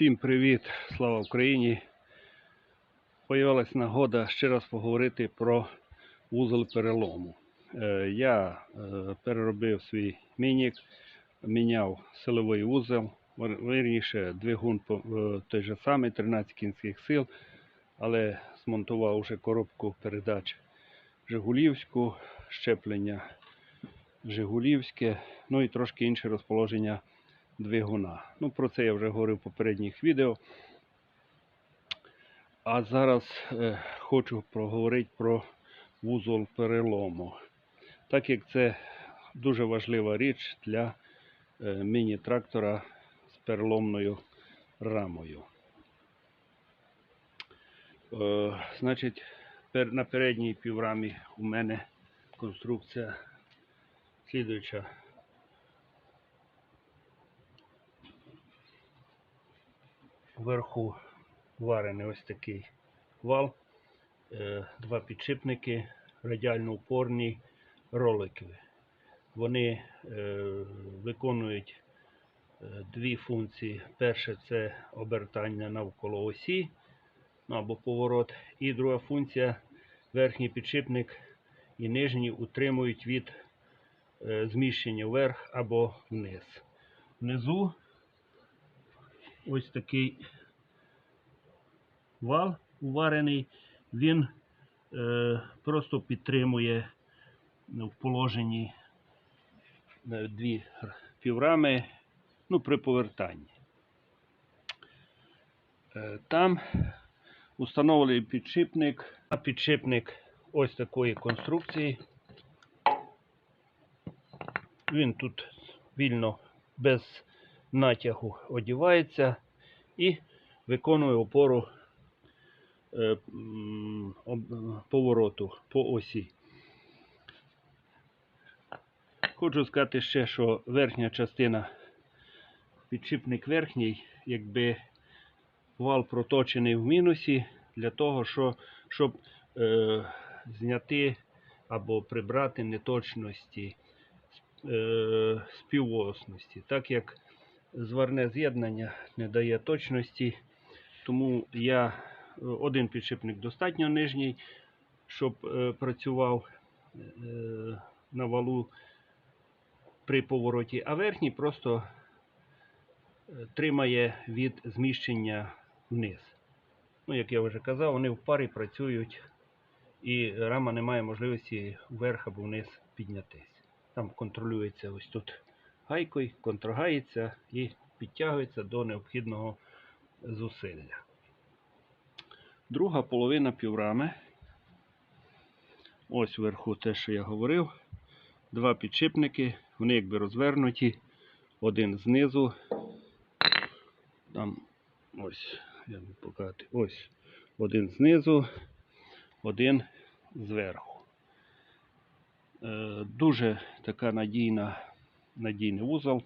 Всім привіт, слава Україні! Появилась нагода ще раз поговорити про вузол перелому. Е, Я е, переробив свій мінік, міняв силовий вузол, вірніше двигун е, той же самий, 13 кінських сил, але змонтував вже коробку передач Жигулівську, щеплення Жигулівське, ну і трошки інше розположення двигуна. Ну, про це я вже говорив в попередніх відео. А зараз е, хочу проговорити про вузол перелому. Так як це дуже важлива річ для е, міні-трактора з переломною рамою. Е, значить, пер, на передній піврамі у мене конструкція слідуюча. Вверху варений ось такий вал, е, два підшипники, радіально упорні ролики. Вони е, виконують е, дві функції. Перше це обертання навколо осі ну, або поворот. І друга функція верхній підшипник і нижній утримують від зміщення вверх або вниз. Внизу ось такий вал уварений, він е, просто підтримує ну, в положенні е, дві піврами ну, при повертанні. Е, там установлений підшипник, а підшипник ось такої конструкції. Він тут вільно без натягу одівається і виконує опору е, повороту по осі. Хочу сказати ще, що верхня частина, підшипник верхній, якби вал проточений в мінусі для того, що, щоб е, зняти або прибрати неточності е, співосності. Так як зварне з'єднання не дає точності, тому я е, один підшипник достатньо нижній, щоб е, працював е, на валу при повороті, а верхній просто тримає від зміщення вниз. Ну, як я вже казав, вони в парі працюють і рама не має можливості вверх або вниз піднятись. Там контролюється ось тут гайкою, контргається і підтягується до необхідного зусилля. Друга половина піврами. Ось вверху те, що я говорив. Два підшипники, вони якби розвернуті. Один знизу. Там ось, я не показати. Ось один знизу, один зверху. Е, Дуже така надійна, надійний вузол,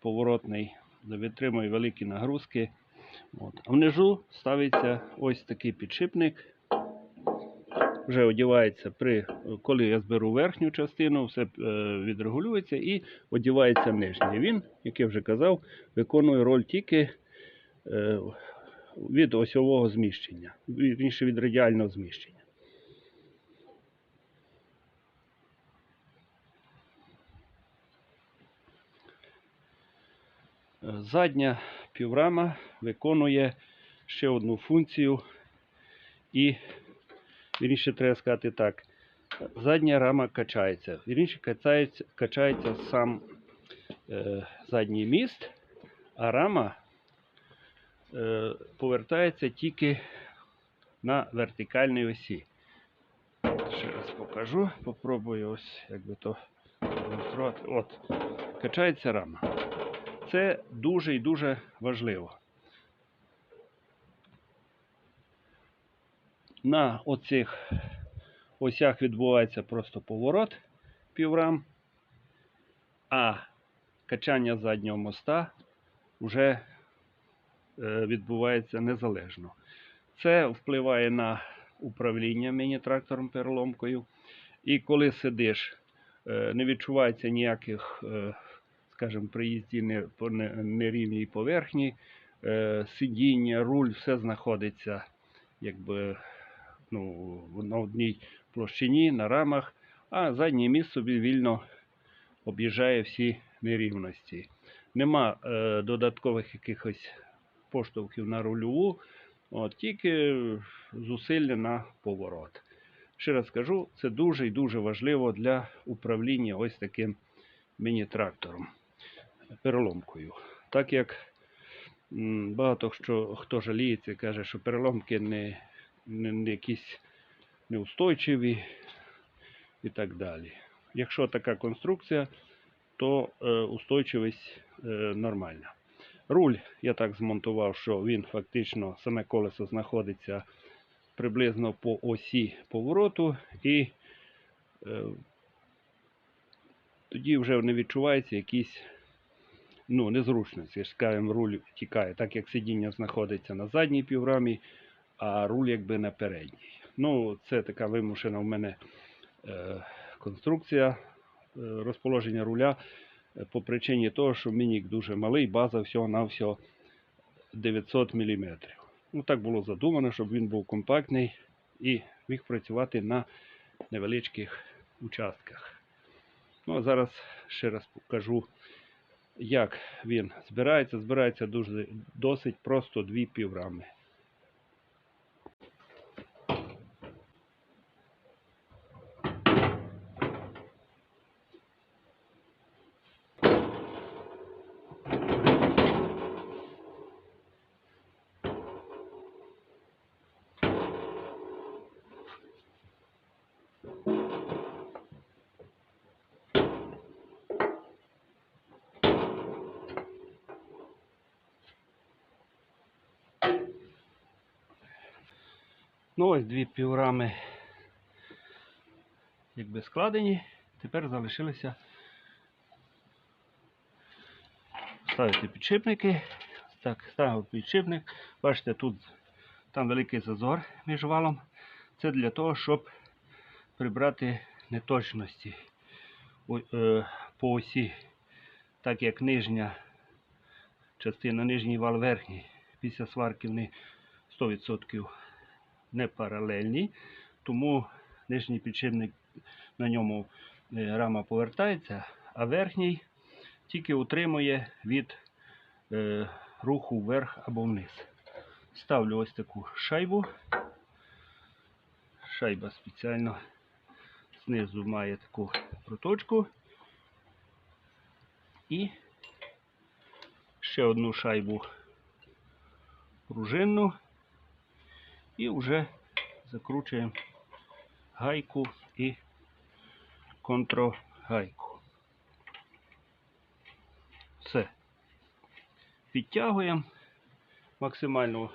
поворотний, витримує великі нагрузки. От. А внизу ставиться ось такий підшипник. Вже одягається при, коли я зберу верхню частину, все е, відрегулюється і одягається нижній. Він, як я вже казав, виконує роль тільки е, від осьового зміщення, від радіального зміщення. Задня піврама виконує ще одну функцію, і вірніше треба сказати так. Задня рама качається. Вірніше качається, качається сам е, задній міст, а рама е, повертається тільки на вертикальній осі. Ще раз покажу, попробую ось як би то демонструвати. От, качається рама. Це дуже і дуже важливо. На оцих осях відбувається просто поворот піврам, а качання заднього моста вже е, відбувається незалежно. Це впливає на управління міні-трактором переломкою. І коли сидиш, е, не відчувається ніяких, скажімо, приїздів не, по нерівній поверхні, е, сидіння, руль, все знаходиться якби ну, на одній площині, на рамах, а заднє місце вільно об'їжджає всі нерівності. Нема е, додаткових якихось поштовхів на рульову, от, тільки зусилля на поворот. Ще раз кажу, це дуже і дуже важливо для управління ось таким міні-трактором, переломкою. Так як багато що, хто жаліється, каже, що переломки не, не, не якісь неустойчиві і так далі. Якщо така конструкція, то е, устойчивість е, нормальна. Руль я так змонтував, що він фактично саме колесо знаходиться приблизно по осі повороту, і е, тоді вже не відчувається якісь ну, незручності. Скажімо, руль тікає, так як сидіння знаходиться на задній піврамі, а руль якби на передній. Ну, це така вимушена в мене е, конструкція е, розположення руля е, по причині того, що мінік дуже малий, база всього на всього 900 мм. Ну, так було задумано, щоб він був компактний і міг працювати на невеличких участках. Ну, а зараз ще раз покажу, як він збирається. Збирається дуже досить просто дві піврами. Ну, ось дві піврами якби складені. Тепер залишилося ставити підшипники. Так, ставив підшипник. Бачите, тут там великий зазор між валом. Це для того, щоб прибрати неточності е, по осі, так як нижня частина, нижній вал верхній. Після сварки вони 100% не паралельні, тому нижній підшипник на ньому е, рама повертається, а верхній тільки утримує від е, руху вверх або вниз. Ставлю ось таку шайбу. Шайба спеціально знизу має таку проточку. І ще одну шайбу пружинну. І вже закручуємо гайку і контрогайку. Все. Підтягуємо, максимально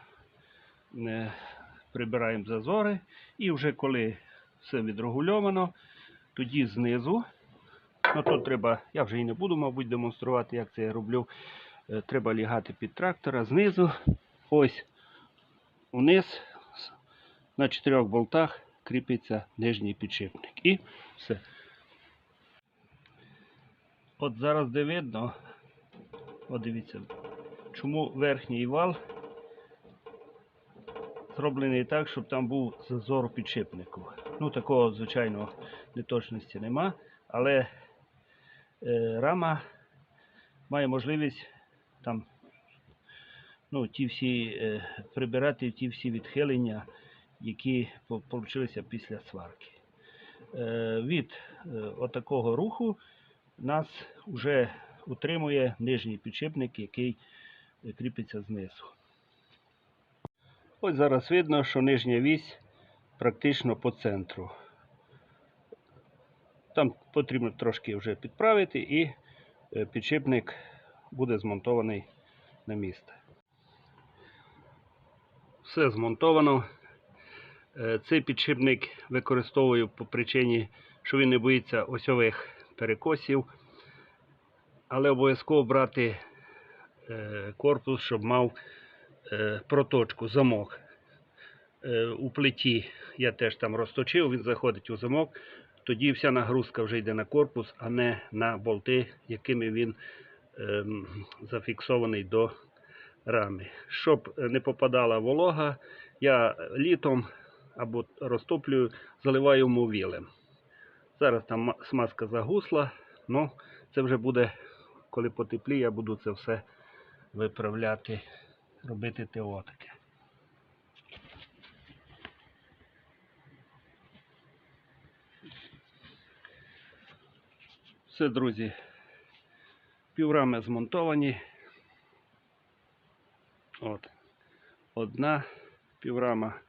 прибираємо зазори. І вже коли все відрегульовано, тоді знизу, ну тут треба, я вже і не буду, мабуть, демонструвати, як це я роблю. Е, Треба лягати під трактора знизу. Ось вниз на чотирьох болтах кріпиться нижній підшипник. І все. От зараз де видно, от дивіться, чому верхній вал зроблений так, щоб там був зазор підшипнику. Ну, такого, звичайно, неточності нема, але е, рама має можливість там ну, ті всі, е, прибирати ті всі відхилення, які вийшли після сварки. Е, від е, отакого руху нас вже утримує нижній підшипник, який е, кріпиться знизу. Ось зараз видно, що нижня вісь практично по центру. Там потрібно трошки вже підправити і підшипник буде змонтований на місце. Все змонтовано. Е, Цей підшипник використовую по причині, що він не боїться осьових перекосів, але обов'язково брати е, корпус, щоб мав е, проточку, замок. У плиті я теж там розточив, він заходить у замок, тоді вся нагрузка вже йде на корпус, а не на болти, якими він ем, зафіксований до рами. Щоб не попадала волога, я літом або розтоплюю, заливаю мовілем. Зараз там смазка загусла, ну це вже буде, коли потепліє, я буду це все виправляти, робити ТО таке. Все, друзі, піврами змонтовані. От. Одна піврама,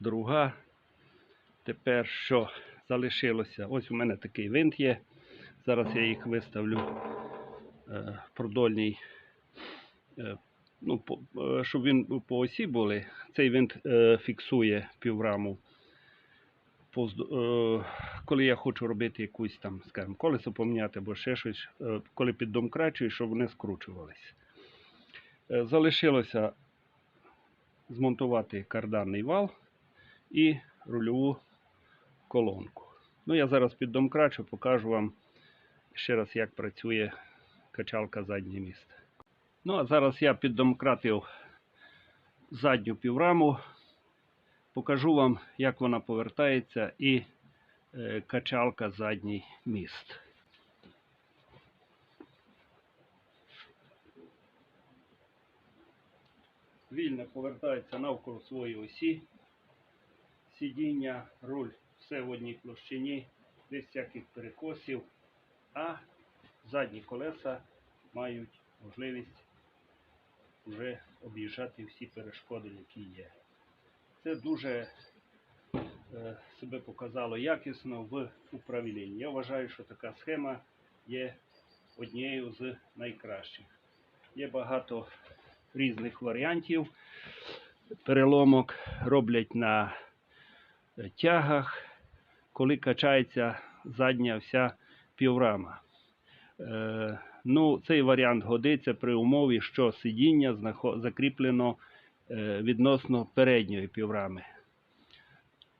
друга. Тепер що залишилося? Ось у мене такий винт є. Зараз я їх виставлю е, продольній, е, ну, по, е, щоб він по осі були. Цей винт е, фіксує півраму. Е, коли я хочу робити якусь там, скажімо, колесо поміняти або ще щось, е, коли піддомкрачую, щоб вони скручувалися. Е, Залишилося змонтувати карданний вал і рульову колонку. Ну, я зараз піддомкрачу, покажу вам ще раз, як працює качалка заднє місце. Ну, а зараз я піддомкратив задню півраму. Покажу вам, як вона повертається і е, качалка задній міст. Вільно повертається навколо своєї осі. Сидіння, руль, все в одній площині, без всяких перекосів, а задні колеса мають можливість вже об'їжджати всі перешкоди, які є. Це дуже е, себе показало якісно в управлінні. Я вважаю, що така схема є однією з найкращих. Є багато різних варіантів. Переломок роблять на тягах, коли качається задня вся піврама. Е, ну, цей варіант годиться при умові, що сидіння закріплено е, відносно передньої піврами.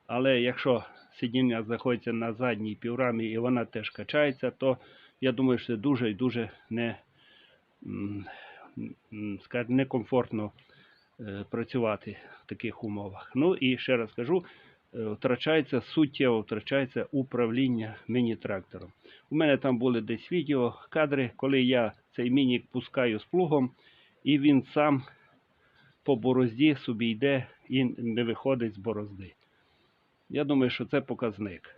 Але якщо сидіння знаходиться на задній піврамі і вона теж качається, то я думаю, що це дуже і дуже не, скажімо, некомфортно е, працювати в таких умовах. Ну і ще раз кажу, втрачається суттєво, втрачається управління міні-трактором. У мене там були десь відео, кадри, коли я цей мінік пускаю з плугом, і він сам по борозді собі йде і не виходить з борозди. Я думаю, що це показник.